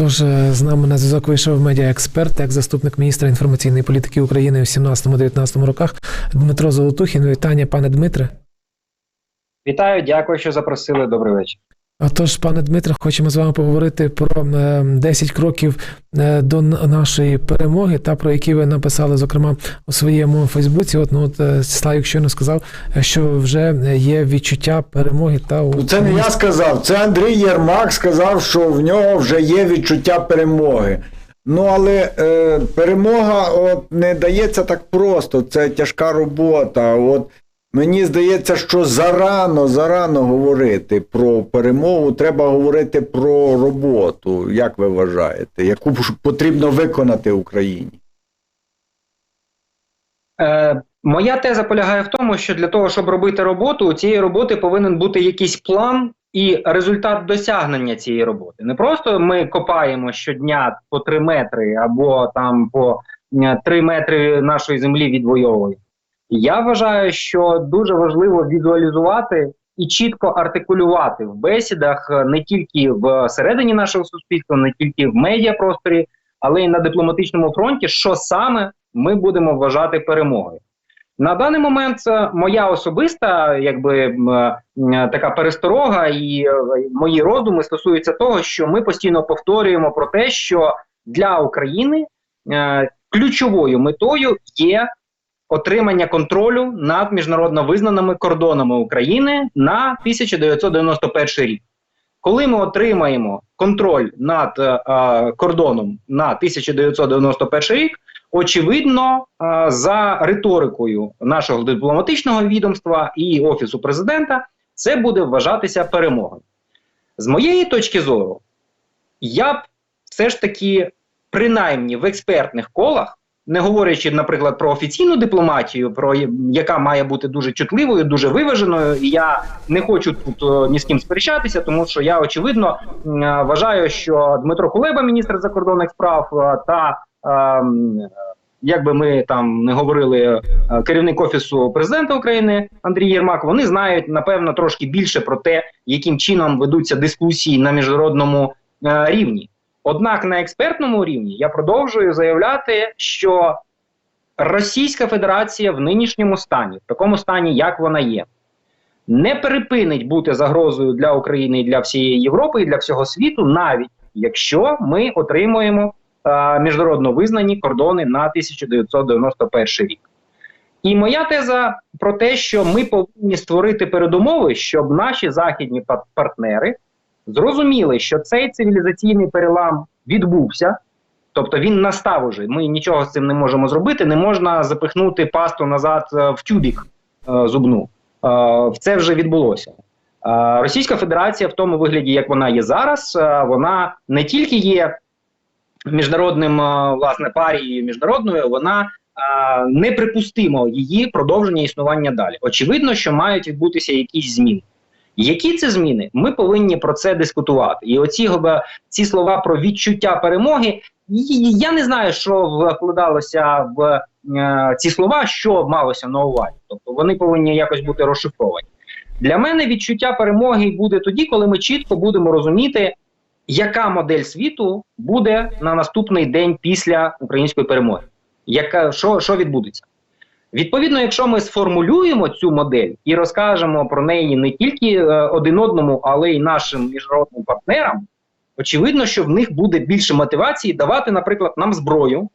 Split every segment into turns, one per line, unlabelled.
Отож, е, з нами на зв'язок вийшов медіаексперт, як заступник міністра інформаційної політики України у 17-19 роках Дмитро Золотухін. Вітання, пане Дмитре.
Вітаю, дякую, що запросили. Добрий вечір.
Отож, пане Дмитре, хочемо з вами поговорити про е, 10 кроків е, до нашої перемоги, та про які ви написали, зокрема, у своєму Фейсбуці. От ну от е, Славік щойно сказав, е, що вже є відчуття перемоги та у
Це не я сказав, це Андрій Єрмак сказав, що в нього вже є відчуття перемоги. Ну, але е, перемога от, не дається так просто, це тяжка робота. От, мені здається, що зарано, зарано говорити про перемогу, треба говорити про роботу, як ви вважаєте, яку потрібно виконати Україні.
Е, моя теза полягає в тому, що для того, щоб робити роботу, у цієї роботи повинен бути якийсь план і результат досягнення цієї роботи. Не просто ми копаємо щодня по 3 метри або там по 3 метри нашої землі відвоюємо. Я вважаю, що дуже важливо візуалізувати і чітко артикулювати в бесідах е, не тільки в середині нашого суспільства, не тільки в медіапросторі, але й на дипломатичному фронті, що саме ми будемо вважати перемогою. На даний момент це моя особиста, якби е, така пересторога, і е, мої роздуми стосуються того, що ми постійно повторюємо про те, що для України е, ключовою метою є отримання контролю над міжнародно визнаними кордонами України на 1991 рік. Коли ми отримаємо контроль над е, е, кордоном на 1991 рік, очевидно, е, за риторикою нашого дипломатичного відомства і офісу президента, це буде вважатися перемогою. З моєї точки зору, я б все ж таки, принаймні в експертних колах, не говорячи, наприклад, про офіційну дипломатію, про яка має бути дуже чутливою, дуже виваженою, і я не хочу тут е, ні з ким сперечатися, тому що я очевидно е, вважаю, що Дмитро Кулеба, міністр закордонних справ, е, та ем, як би ми там не говорили, керівник офісу президента України Андрій Єрмак, вони знають напевно трошки більше про те, яким чином ведуться дискусії на міжнародному рівні. Однак на експертному рівні я продовжую заявляти, що Російська Федерація в нинішньому стані, в такому стані, як вона є, не перепинить бути загрозою для України і для всієї Європи і для всього світу, навіть якщо ми отримуємо е, міжнародно визнані кордони на 1991 рік. І моя теза про те, що ми повинні створити передумови, щоб наші західні пар- партнери зрозуміли, що цей цивілізаційний перелам відбувся, тобто він настав уже. Ми нічого з цим не можемо зробити. Не можна запихнути пасту назад е, в тюбік е, зубну. Е, це вже відбулося. Російська Федерація в тому вигляді, як вона є зараз, вона не тільки є міжнародним власне парією міжнародною, вона неприпустимо її продовження існування далі. Очевидно, що мають відбутися якісь зміни. Які це зміни? Ми повинні про це дискутувати. І оці ці слова про відчуття перемоги. Я не знаю, що вкладалося в е, ці слова, що малося на увазі. Тобто вони повинні якось бути розшифровані. Для мене відчуття перемоги буде тоді, коли ми чітко будемо розуміти, яка модель світу буде на наступний день після української перемоги. Яка що, що відбудеться? Відповідно, якщо ми сформулюємо цю модель і розкажемо про неї не тільки е, один одному, але й нашим міжнародним партнерам, очевидно, що в них буде більше мотивації давати, наприклад, нам зброю,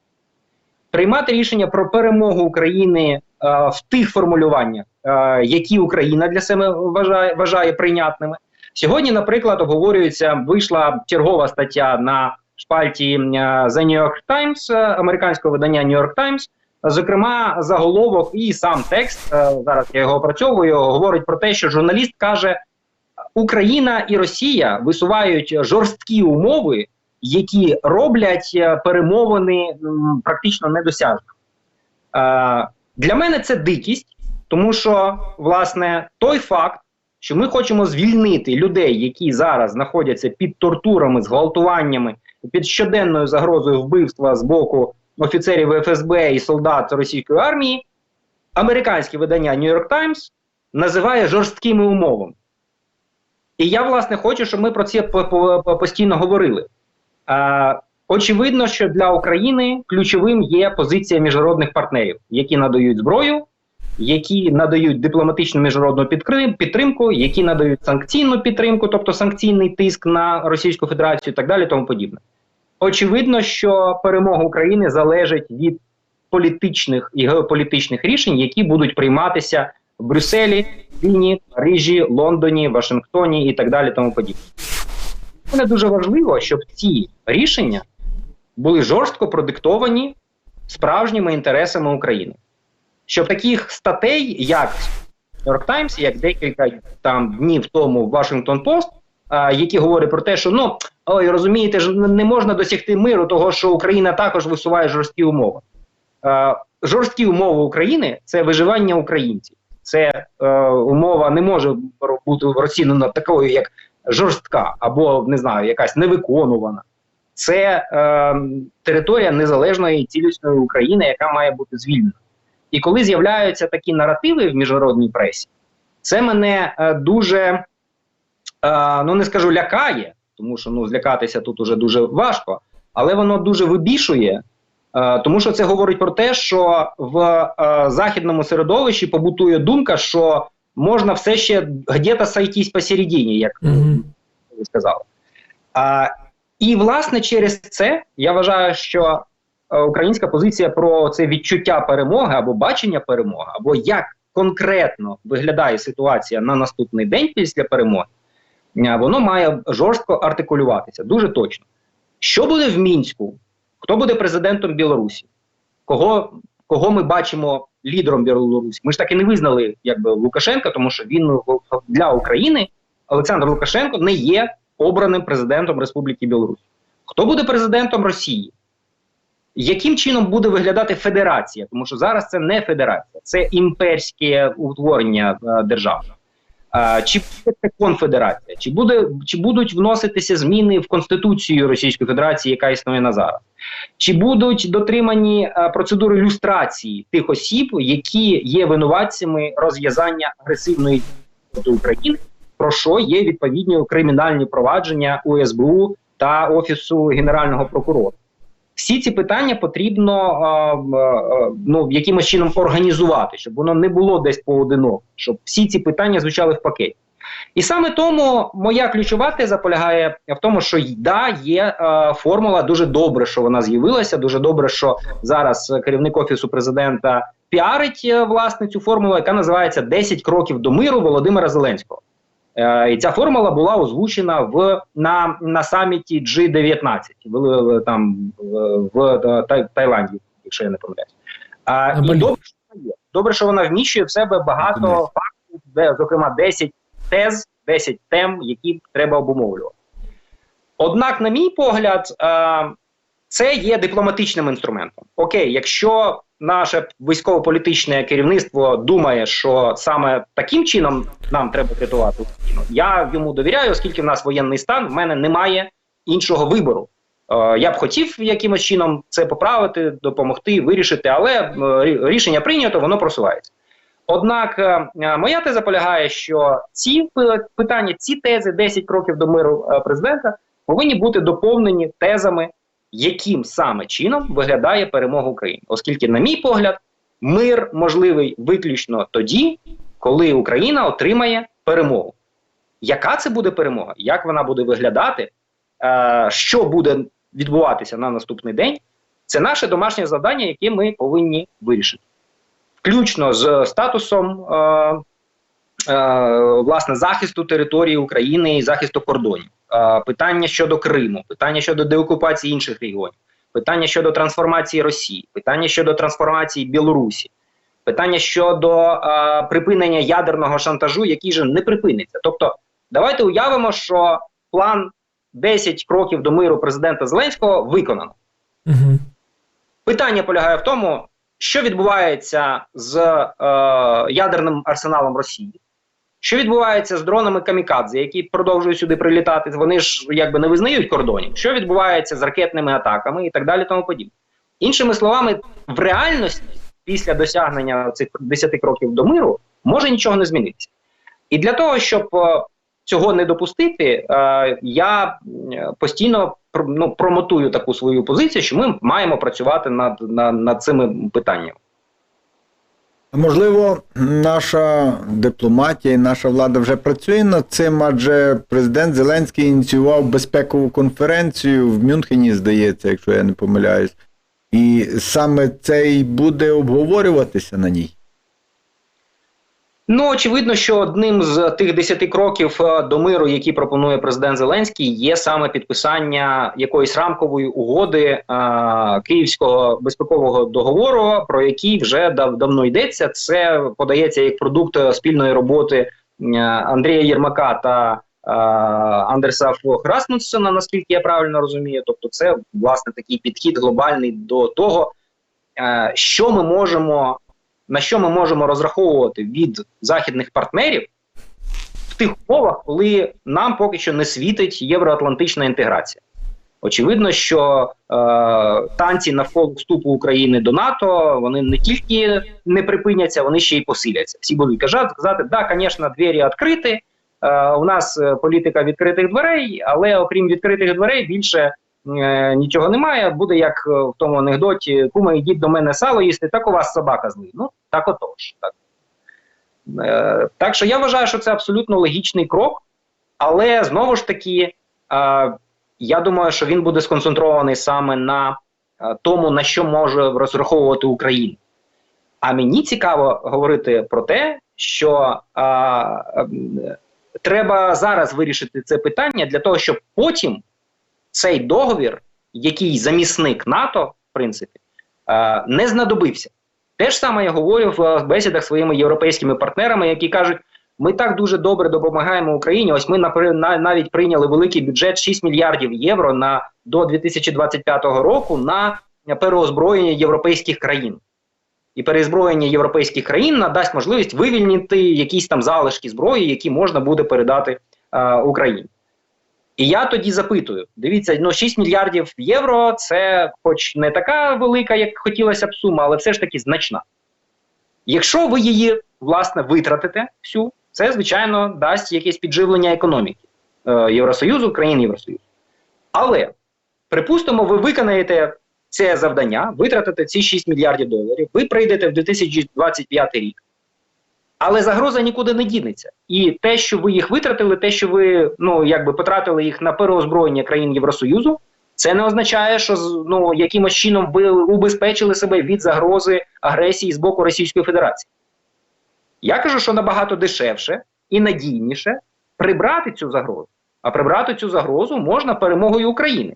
приймати рішення про перемогу України е, в тих формулюваннях, е, які Україна для себе вважає, вважає прийнятними. Сьогодні, наприклад, обговорюється, вийшла чергова стаття на шпальті The New York Times, американського видання New York Times. Зокрема, заголовок і сам текст е, зараз я його опрацьовую. Говорить про те, що журналіст каже: Україна і Росія висувають жорсткі умови, які роблять е, перемовини практично недосяжними. Е, для мене це дикість, тому що власне той факт, що ми хочемо звільнити людей, які зараз знаходяться під тортурами, зґвалтуваннями, під щоденною загрозою вбивства з боку офіцерів ФСБ і солдат російської армії, американське видання New York Times називає жорсткими умовами. І я, власне, хочу, щоб ми про це по- по- по- постійно говорили. Очевидно, що для України ключовим є позиція міжнародних партнерів, які надають зброю, які надають дипломатичну міжнародну підтримку, які надають санкційну підтримку, тобто санкційний тиск на Російську Федерацію і так далі, тому подібне. Очевидно, що перемога України залежить від політичних і геополітичних рішень, які будуть прийматися в Брюсселі, Вільні, Парижі, Лондоні, Вашингтоні і так далі, тому подібне. Це дуже важливо, щоб ці рішення були жорстко продиктовані справжніми інтересами України. Щоб таких статей, як New York Times, як декілька там днів тому Washington Post, які говорять про те, що ну ой, розумієте, ж не можна досягти миру, того що Україна також висуває жорсткі умови. Жорсткі умови України це виживання українців. Це е, умова не може бути розцінена такою, як жорстка, або не знаю, якась невиконувана. Це е, територія незалежної цілісної України, яка має бути звільнена. І коли з'являються такі наративи в міжнародній пресі, це мене е, дуже, ну не скажу, лякає, тому що ну, злякатися тут уже дуже важко, але воно дуже вибішує, е, тому що це говорить про те, що в е, західному середовищі побутує думка, що можна все ще где-то сойтись посередині, як ви сказали. А, і власне через це я вважаю, що е, українська позиція про це відчуття перемоги або бачення перемоги, або як конкретно виглядає ситуація на наступний день після перемоги, е, воно має жорстко артикулюватися, дуже точно. Що буде в мінську? Хто буде президентом Білорусі? Кого, кого ми бачимо лідером Білорусі? Ми ж так і не визнали якби Лукашенка, тому що він для України Олександр Лукашенко не є обраним президентом Республіки Білорусь. Хто буде президентом Росії? Яким чином буде виглядати федерація? Тому що зараз це не федерація, це імперське утворення е, держав. Е, чи буде це конфедерація? Чи, буде, чи будуть вноситися зміни в Конституцію Російської Федерації, яка існує на зараз? Чи будуть дотримані процедури люстрації тих осіб, які є винуватцями розв'язання агресивної проти України, про що є відповідні кримінальні провадження у СБУ та Офісу Генерального прокурора? Всі ці питання потрібно ну, якимось чином організувати, щоб воно не було десь поодиноко, щоб всі ці питання звучали в пакеті. І саме тому моя ключова теза полягає в тому, що да, є е, формула дуже добре, що вона з'явилася. Дуже добре, що зараз керівник офісу президента піарить е, власне цю формулу, яка називається «10 кроків до миру Володимира Зеленського. Е, і ця формула була озвучена в на, на саміті G19 в, там в, Тай- Таїланді, якщо я не помиляюсь. А, і добре, що вона є. Добре, що вона вміщує в себе багато фактів, де, зокрема 10 тез, 10 тем, які треба обумовлювати. Однак, на мій погляд, е, це є дипломатичним інструментом. Окей, якщо наше військово-політичне керівництво думає, що саме таким чином нам треба врятувати Україну, я йому довіряю, оскільки в нас воєнний стан, в мене немає іншого вибору. Е, я б хотів якимось чином це поправити, допомогти, вирішити, але е, рішення прийнято, воно просувається. Однак е, моя теза полягає, що ці питання, ці тези 10 кроків до миру президента повинні бути доповнені тезами, яким саме чином виглядає перемога України. Оскільки, на мій погляд, мир можливий виключно тоді, коли Україна отримає перемогу. Яка це буде перемога? Як вона буде виглядати? Е, що буде відбуватися на наступний день? Це наше домашнє завдання, яке ми повинні вирішити включно з статусом е, е, власне захисту території України і захисту кордонів, питання щодо Криму, питання щодо деокупації інших регіонів, питання щодо трансформації Росії, питання щодо трансформації Білорусі, питання щодо е, припинення ядерного шантажу, який же не припиниться. Тобто, давайте уявимо, що план 10 кроків до миру президента Зеленського виконано.
Мгм.
Питання полягає в тому, що відбувається з е, ядерним арсеналом Росії, що відбувається з дронами камікадзе, які продовжують сюди прилітати. Вони ж якби не визнають кордонів. Що відбувається з ракетними атаками і так далі, тому подібне. Іншими словами, в реальності, після досягнення цих 10 кроків до миру, може нічого не змінитися. І для того, щоб е, цього не допустити, е, я е, постійно ну, промотую таку свою позицію, що ми маємо працювати над, над, над цими питаннями.
Можливо, наша дипломатія і наша влада вже працює над цим, адже президент Зеленський ініціював безпекову конференцію в Мюнхені, здається, якщо я не помиляюсь. І саме це й буде обговорюватися на ній.
Ну, очевидно, що одним з тих десяти кроків е, до миру, які пропонує президент Зеленський, є саме підписання якоїсь рамкової угоди е, Київського безпекового договору, про який вже дав давно йдеться. Це подається як продукт е, спільної роботи Андрія Єрмака та е, Андерса Фохрасмунсена. Наскільки я правильно розумію. Тобто, це власне такий підхід глобальний до того, що ми можемо на що ми можемо розраховувати від західних партнерів в тих умовах, коли нам поки що не світить євроатлантична інтеграція. Очевидно, що е, танці навколо вступу України до НАТО вони не тільки не припиняться, вони ще й посиляться. Всі будуть казати, да, звісно, двері відкриті. Е, у нас е, політика відкритих дверей, але окрім відкритих дверей більше е, нічого немає. Буде як е, в тому анекдоті: кума, йдіть до мене сало їсти, так у вас собака злий. Ну так отож. Так. Е, так що я вважаю, що це абсолютно логічний крок, але знову ж таки, я думаю, що він буде сконцентрований саме на тому, на що може розраховувати Україна. А мені цікаво говорити про те, що е, е, треба зараз вирішити це питання для того, щоб потім цей договір, який замісник НАТО, в принципі, е, не знадобився. Те ж саме я говорю в бесідах своїми європейськими партнерами, які кажуть, ми так дуже добре допомагаємо Україні. Ось ми навіть прийняли великий бюджет 6 мільярдів євро на до 2025 року на переозброєння європейських країн. І переозброєння європейських країн надасть можливість вивільнити якісь там залишки зброї, які можна буде передати е, Україні. І я тоді запитую: дивіться, ну 6 мільярдів євро це, хоч не така велика, як хотілося б сума, але все ж таки значна. Якщо ви її власне витратите всю, це звичайно дасть якесь підживлення економіки е, Євросоюзу, країн Євросоюзу. Але припустимо, ви виконаєте це завдання, витратите ці 6 мільярдів доларів, ви прийдете в 2025 рік. Але загроза нікуди не дінеться. І те, що ви їх витратили, те, що ви ну якби потратили їх на переозброєння країн Євросоюзу, це не означає, що ну якимось чином ви убезпечили себе від загрози агресії з боку Російської Федерації. Я кажу, що набагато дешевше і надійніше прибрати цю загрозу. А прибрати цю загрозу можна перемогою України.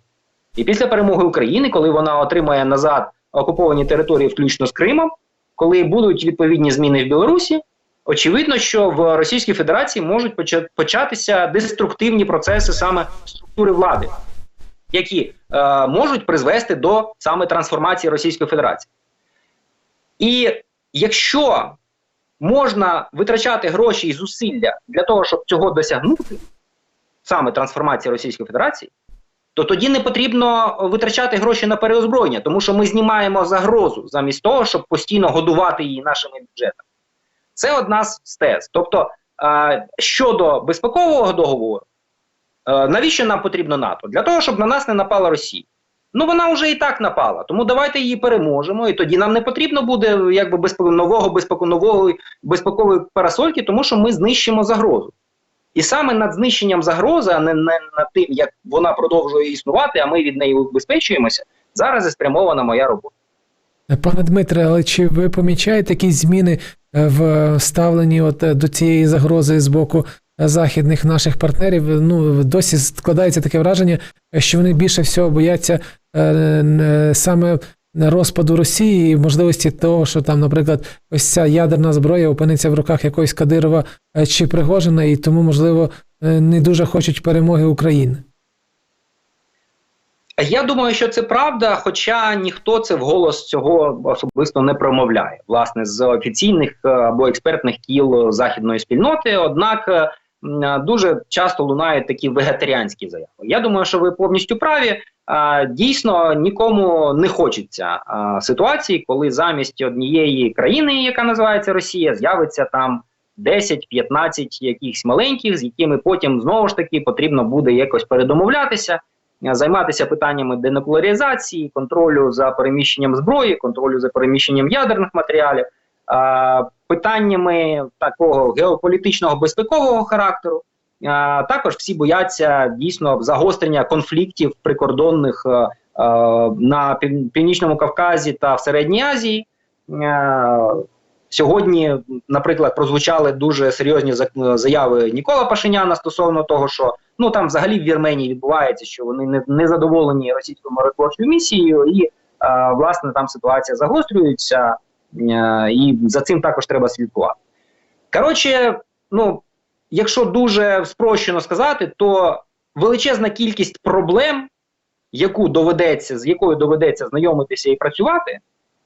І після перемоги України, коли вона отримає назад окуповані території, включно з Кримом, коли будуть відповідні зміни в Білорусі, очевидно, що в Російській Федерації можуть початися деструктивні процеси саме структури влади, які е, можуть призвести до саме трансформації Російської Федерації. І якщо можна витрачати гроші і зусилля для того, щоб цього досягнути, саме трансформації Російської Федерації, то тоді не потрібно витрачати гроші на переозброєння, тому що ми знімаємо загрозу замість того, щоб постійно годувати її нашими бюджетами. Це одна з тез. Тобто, е, щодо безпекового договору, е, навіщо нам потрібно НАТО? Для того, щоб на нас не напала Росія. Ну вона вже і так напала, тому давайте її переможемо, і тоді нам не потрібно буде якби безпек... нового безпеку нового безпекової парасольки, тому що ми знищимо загрозу. І саме над знищенням загрози, а не, не над тим, як вона продовжує існувати, а ми від неї убезпечуємося, зараз і спрямована моя робота.
Пане Дмитре, але чи ви помічаєте якісь зміни в ставленні от е, до цієї загрози з боку е, західних наших партнерів? Ну досі складається таке враження, е, що вони більше всього бояться е, саме розпаду Росії і можливості того, що там, наприклад, ось ця ядерна зброя опиниться в руках якогось Кадирова е, чи Пригожина, і тому, можливо, е, не дуже хочуть перемоги України.
Я думаю, що це правда, хоча ніхто це вголос цього особисто не промовляє, власне, з офіційних е, або експертних кіл західної спільноти. Однак е, е, дуже часто лунають такі вегетаріанські заяви. Я думаю, що ви повністю праві. Дійсно, нікому не хочеться ситуації, коли замість однієї країни, яка називається Росія, з'явиться там 10-15 якихось маленьких, з якими потім знову ж таки потрібно буде якось передомовлятися. Е, займатися питаннями денуклеаризації, контролю за переміщенням зброї, контролю за переміщенням ядерних матеріалів, е, питаннями такого геополітичного безпекового характеру. Е, Також всі бояться дійсно загострення конфліктів прикордонних на Північному Кавказі та в Середній Азії. Сьогодні, наприклад, прозвучали дуже серйозні заяви Нікола Пашиняна стосовно того, що ну там взагалі в Вірменії відбувається, що вони не, не задоволені російською миротворчою місією, і е, власне там ситуація загострюється, е, і за цим також треба слідкувати. Коротше, ну якщо дуже спрощено сказати, то величезна кількість проблем, яку доведеться, з якою доведеться знайомитися і працювати,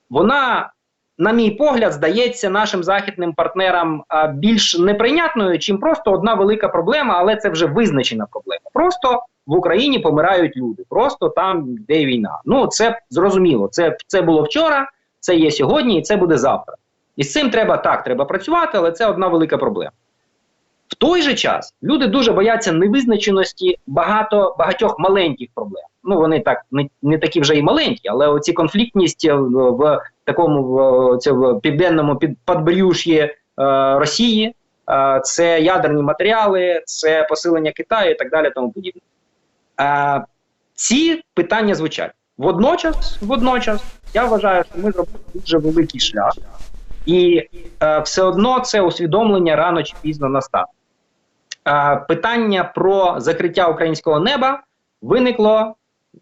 вона, на мій погляд, здається нашим західним партнерам більш неприйнятною, чим просто одна велика проблема, але це вже визначена проблема. Просто в Україні помирають люди, просто там йде війна. Ну це зрозуміло. Це, це було вчора, це є сьогодні, і це буде завтра. І з цим треба так, треба працювати, але це одна велика проблема. В той же час люди дуже бояться невизначеності багато багатьох маленьких проблем. Ну вони так не, не такі вже і маленькі, але оці конфліктність в, в такому південному під подбрюш'ї е, Росії, е, це ядерні матеріали, це посилення Китаю і так далі. Тому подібне. Е, ці питання звучать водночас. Водночас я вважаю, що ми зробили дуже великий шлях, і все одно це усвідомлення рано чи пізно настане. Питання про закриття українського неба виникло,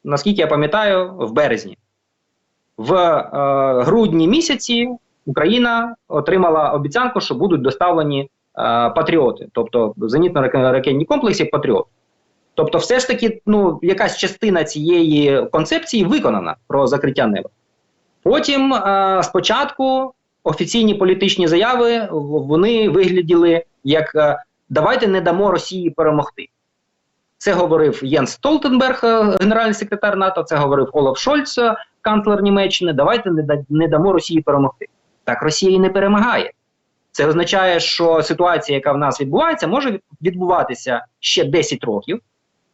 наскільки я пам'ятаю, в березні. В е, грудні місяці Україна отримала обіцянку, що будуть доставлені е, патріоти, тобто зенітно-ракетні комплекси Патріот. Тобто, все ж таки, ну, якась частина цієї концепції виконана про закриття неба. Потім е, спочатку офіційні політичні заяви вони вигляділи як е, давайте не дамо Росії перемогти. Це говорив Єнс Столтенберг, е, генеральний секретар НАТО, це говорив Олаф Шольц, е, канцлер Німеччини. Давайте не, дамо Росії перемогти. Так Росія і не перемагає. Це означає, що ситуація, яка в нас відбувається, може відбуватися ще 10 років,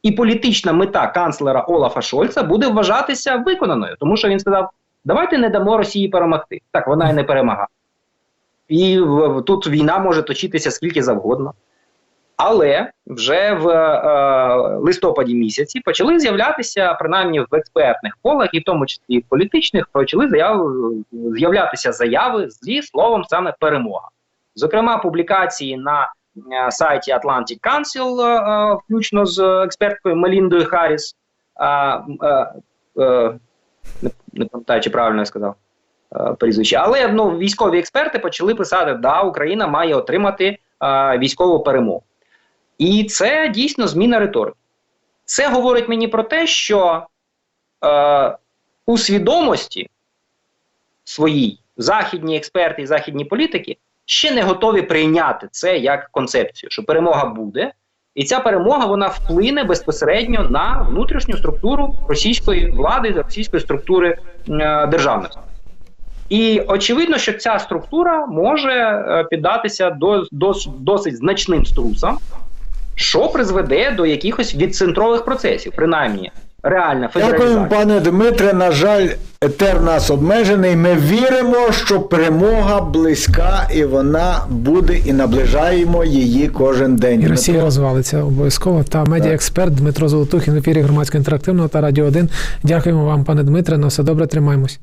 і політична мета канцлера Олафа Шольца буде вважатися виконаною, тому що він сказав: давайте не дамо Росії перемогти. Так вона і не перемагає. І тут війна може точитися скільки завгодно. Але вже в е, листопаді місяці почали з'являтися, принаймні в експертних колах, і в тому числі і в політичних, почали заяви, з'являтися заяви зі словом саме перемога. Зокрема, публікації на е, сайті Atlantic Council, е, е, включно з експерткою Меліндою Харріс. е, е, не пам'ятаю, чи правильно я сказав е, прізвище. Але ну, військові експерти почали писати, да, Україна має отримати е, військову перемогу. І це дійсно зміна риторики. Це говорить мені про те, що е, у свідомості своїй західні експерти і західні політики ще не готові прийняти це як концепцію, що перемога буде, і ця перемога вона вплине безпосередньо на внутрішню структуру російської влади, російської структури е, державності. І очевидно, що ця структура може е, піддатися до, до, досить значним струсам, що призведе до якихось відцентрових процесів, принаймні реальна федералізація.
пане Дмитре. На жаль, етер нас обмежений. Ми віримо, що перемога близька і вона буде, і наближаємо її кожен день.
І Росія розвалиться обов'язково. Та медіаексперт Дмитро Золотухін в ефірі громадського інтерактивного та радіо 1. Дякуємо вам, пане Дмитре. На все добре, тримаємось.